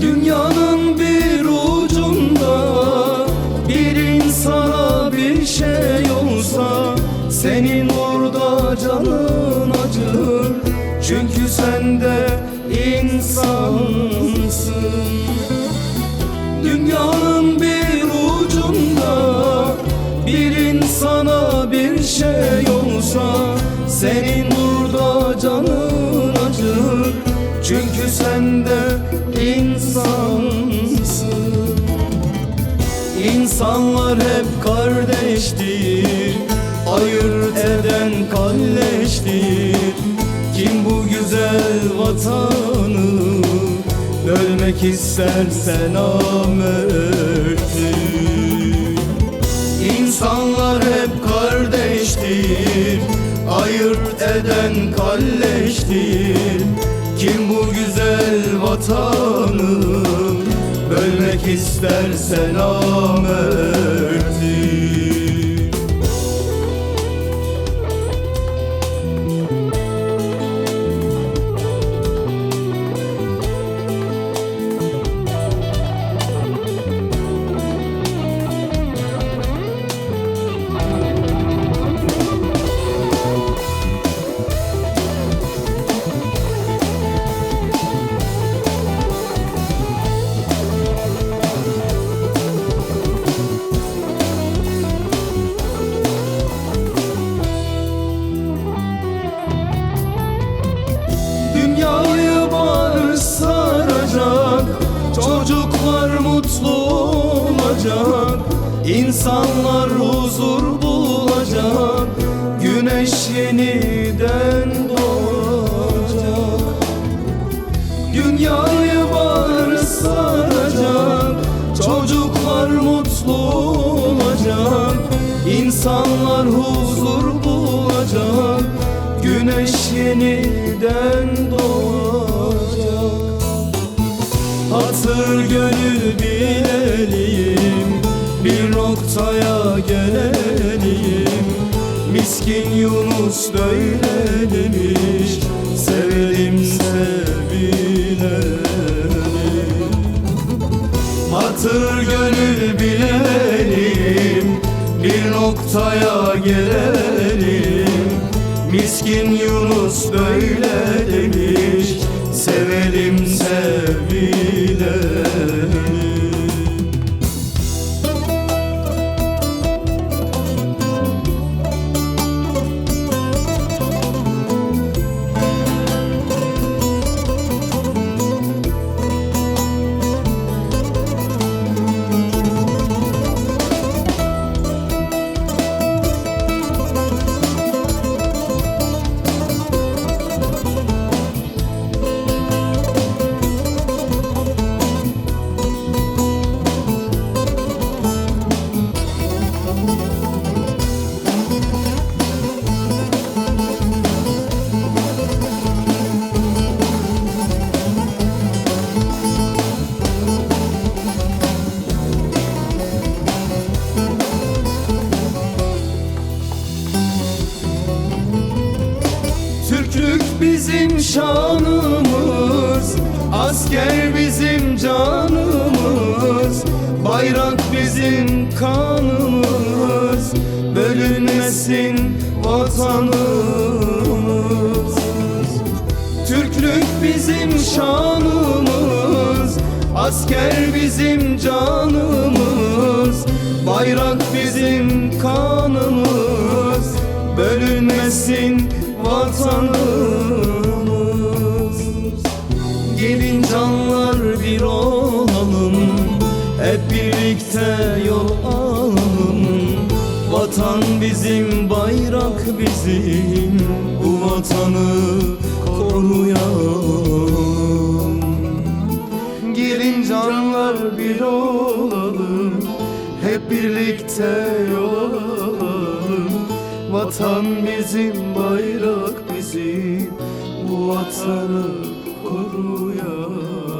Dünyanın bir ucunda Bir insana bir şey olsa Senin orada canın acır. Çünkü sen de insansın. Dünyanın bir ucunda Bir insana bir şey olsa Senin sen de insansın. İnsanlar hep kardeştir Ayırt eden kalleştir. Kim bu güzel vatanı Bölmek isterse namerttir. İnsanlar hep kardeştir Ayırt eden kalleştir güzel vatanı Bölmek isterse namerttir Çocuklar mutlu olacak. İnsanlar huzur bulacak. Güneş yeniden doğacak. Dünyayı barış saracak. Çocuklar mutlu olacak. İnsanlar huzur bulacak. Güneş yeniden doğacak Hatır gönül bilelim Bir noktaya gelelim Miskin Yunus böyle demiş Sevelim sevilelim Hatır gönül bilelim Bir noktaya gelelim Miskin Yunus böyle demiş Sevelim sevilelim şanımız Asker bizim canımız Bayrak bizim kanımız Bölünmesin vatanımız. Türklük bizim şanımız Asker bizim canımız Bayrak bizim kanımız Bölünmesin vatanımız olalım Hep birlikte yol alalım. Vatan bizim, bayrak bizim. Bu vatanı koruyalım. Gelin canlar bir olalım. Hep birlikte yol alalım. Vatan bizim, bayrak bizim. Bu vatanı koruyalım